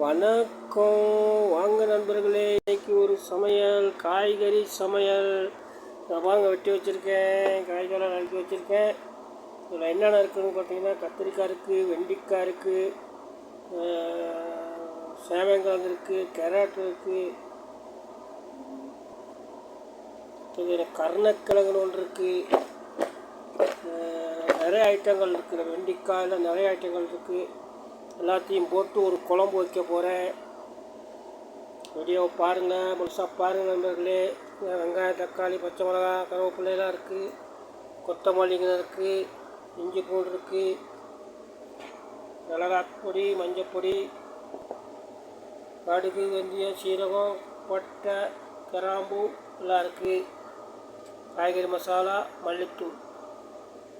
வணக்கம். வாங்க நண்பர்களே இன்னைக்கு ஒரு சமையல் காய்கறி சமையல். நான் வாங்க வெட்டி வச்சுருக்கேன் காய்கறி நறுக்கி வச்சுருக்கேன். இதில் என்னென்ன இருக்குதுன்னு பார்த்தீங்கன்னா கத்திரிக்காய் இருக்குது வெண்டிக்காய் இருக்குது சேவங்கிழங்கு இருக்குது கேரட் இருக்குது. இதில் கருணக்கிழங்குன்னு ஒன்று இருக்குது. நிறைய ஐட்டங்கள் இருக்குது. வெண்டிக்காயில் நிறைய ஐட்டங்கள் இருக்குது. எல்லாத்தையும் போட்டு ஒரு குழம்பு வைக்க போகிறேன் வீடியோவை பாருங்கள் முழுசாக பாருங்கள் நண்பர்களே. வெங்காயம் தக்காளி பச்சை மிளகா கருவேப்பிள்ளைலாம் இருக்குது கொத்தமல்லிங்க இருக்குது இஞ்சி பூண்டு இருக்குது மிளகாப்பொடி மஞ்சப்பொடி மஞ்சள் பொடி கடுகு வெந்தயம் சீரகம் பட்டை கிராம்பு எல்லாம் இருக்குது காய்கறி மசாலா மல்லித்தூள்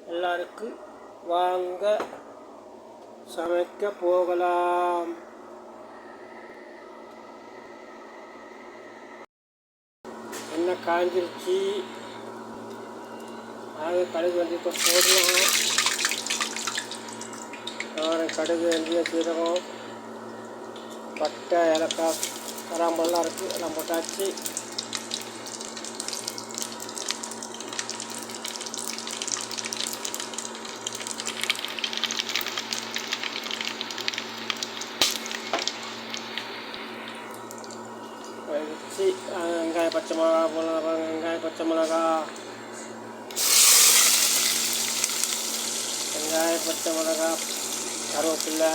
எல்லாம் இருக்குது வாங்க சமைக்க போகலாம். எண்ணெய் காஞ்சிருச்சு? அது கடுகு இப்போ போடலாம். காரம் கடுகு எழுதிய சீரகம் பட்டை ஏலக்காய் கராம்பெல்லாம் இருக்குது எல்லாம் போட்டாச்சு. வெங்காயம் போடலாம் மிளகா வெங்காயம் பச்சை மிளகா வெங்காயம் பச்சை மிளகா கருவேப்பில்லை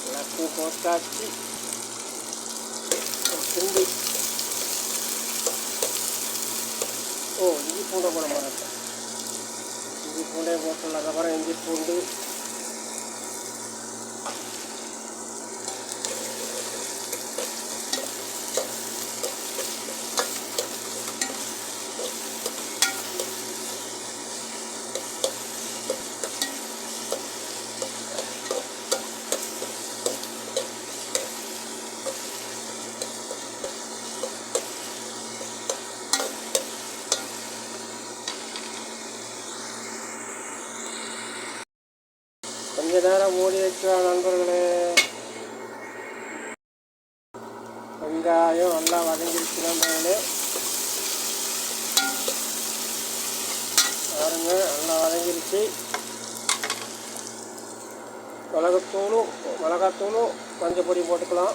எல்லாத்தையும் போட்டாச்சு. கிண்டி ஓ இஞ்சி பூண்டை போட மாட்டேன் இஞ்சி பூண்டை போட்டுள்ள அதுக்கப்புறம் இஞ்சி கொஞ்ச நேரம் மூடி வைக்கலாம் நண்பர்களே. வெங்காயம் நல்லா வதங்கிருச்சு நண்பர்களே. பாருங்க நல்லா வதங்கிருச்சு. மிளகுத்தூளும் மிளகாத்தூளும் மஞ்சள் பொடி போட்டுக்கலாம்.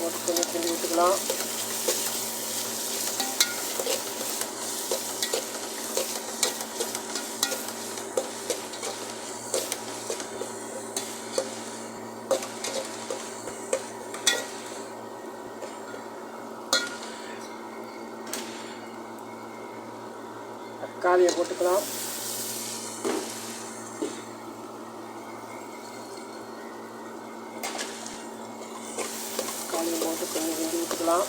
போட்டு கொஞ்சம் கிண்டி விட்டுக்கலாம். தக்காளியை போட்டுக்கலாம். தக்காளியை போட்டு கொஞ்சம் விட்டுக்கலாம்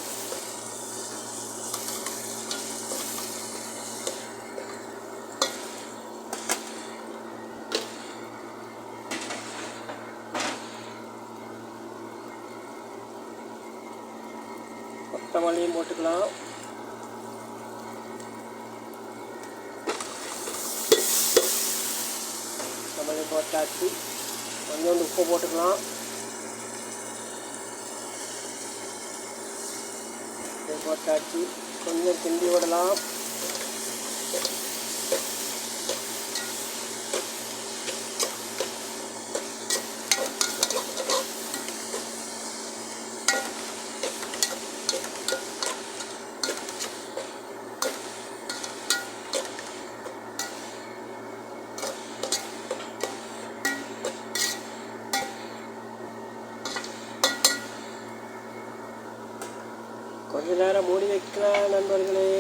கொத்தமல்லியும் போட்டுக்கலாம். வட்டாச்சு போட்டாச்சு கொஞ்சோண்டு உப்பு போட்டுக்கலாம். உப்பு போட்டாச்சு. கொஞ்சம் கிண்டி விடலாம் கொஞ்ச நேரம் மூடி வைக்கலாம் நண்பர்களே.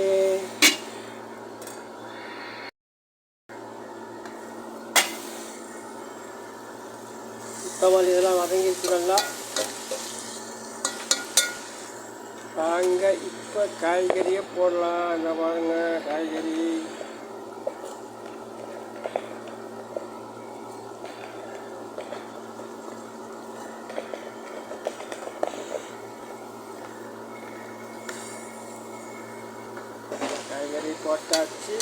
சுத்தமாக இதெல்லாம் வதங்கிடுச்சு நல்லா நாங்கள் இப்போ காய்கறியை போடலாம். இந்த பாருங்க காய்கறி. போட்டாச்சு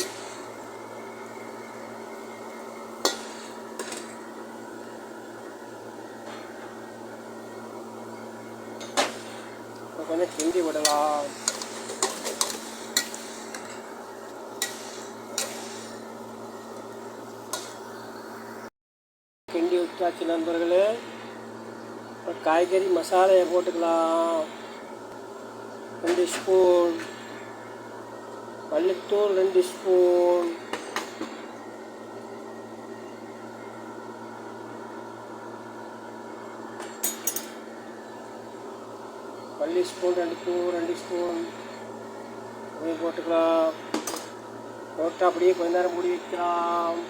கொஞ்சம் கிண்டி விடலாம். கிண்டி விட்டாச்சு நண்பர்களே. இப்போ காய்கறி மசாலையை போட்டுக்கலாம். ரெண்டு ஸ்பூன் மல்லித்தூள் ரெண்டு ஸ்பூன் மல்லி ஸ்பூன் ரெண்டு ஸ்பூன் ரெண்டு ஸ்பூன் அப்படியே போட்டுக்கலாம் போட்டு அப்படியே கொஞ்ச நேரம் மூடி வைக்கலாம்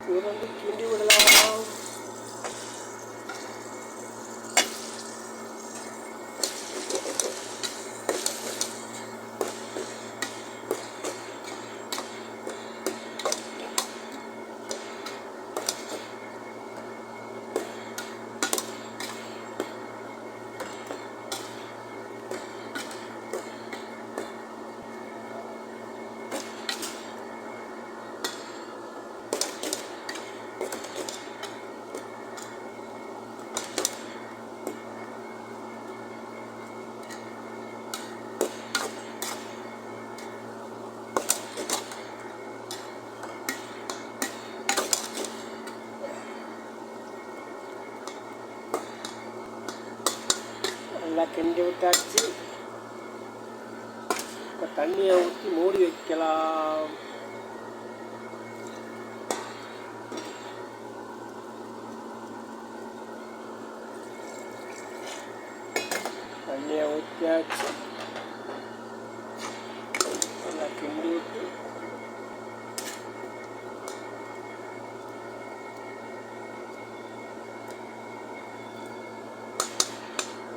திறந்து கிண்டி விடலாம் நல்லா கிண்டி விட்டாச்சு. இப்போ தண்ணியை ஊற்றி மூடி வைக்கலாம். தண்ணியை ஊற்றியாச்சு நல்லா கிண்டி விட்டு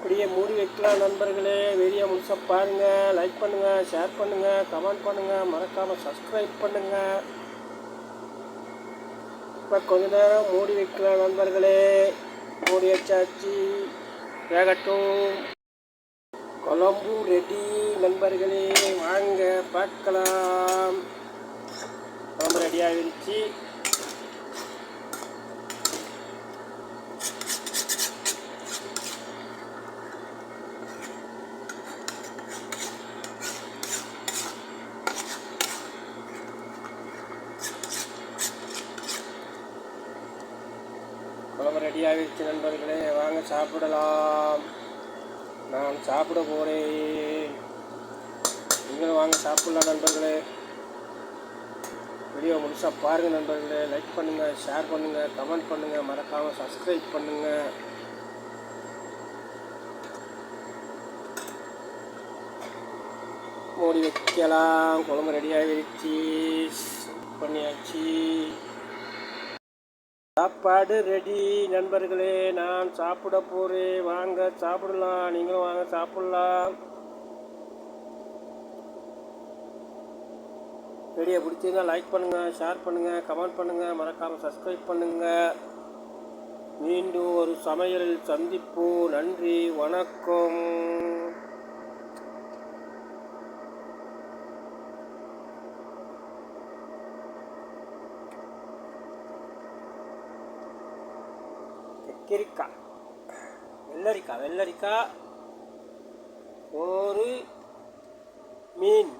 அப்படியே மூடி வைக்கலாம் நண்பர்களே. வீடியோ முழுசாக பாருங்கள் லைக் பண்ணுங்கள் ஷேர் பண்ணுங்கள் கமெண்ட் பண்ணுங்கள் மறக்காமல் சப்ஸ்கிரைப் பண்ணுங்கள் இப்போ கொஞ்ச நேரம் மூடி வைக்கலாம் நண்பர்களே. மூடி வச்சாச்சு. வேகட்டும். குழம்பு ரெடி நண்பர்களே. வாங்க பார்க்கலாம். குழம்பு ரெடி இருந்துச்சு குழம்பு நண்பர்களே வாங்க சாப்பிடலாம். நான் சாப்பிட போகிறேன் நீங்களும் வாங்க சாப்பிடலாம் நண்பர்களே. வீடியோ முழுசாக பாருங்கள் நண்பர்களே. லைக் பண்ணுங்கள் ஷேர் பண்ணுங்கள் கமெண்ட் பண்ணுங்கள் மறக்காமல் சப்ஸ்கிரைப் பண்ணுங்கள் மூடி வைக்கலாம். குழம்பு ரெடி ஆகிடுச்சு பண்ணியாச்சு. சாப்பாடு ரெடி நண்பர்களே நான் சாப்பிட போகிறேன் வாங்க சாப்பிடலாம். நீங்களும் வாங்க சாப்பிடலாம். வீடியோ பிடிச்சிருந்தா லைக் பண்ணுங்கள் ஷேர் பண்ணுங்கள் கமெண்ட் பண்ணுங்கள் மறக்காமல் சப்ஸ்கிரைப் பண்ணுங்கள் மீண்டும் ஒரு சமையல் சந்திப்போம். நன்றி வணக்கம். கெரிக்காய் வெள்ளரிக்காய் வெள்ளரிக்காய் ஒரு மீன்.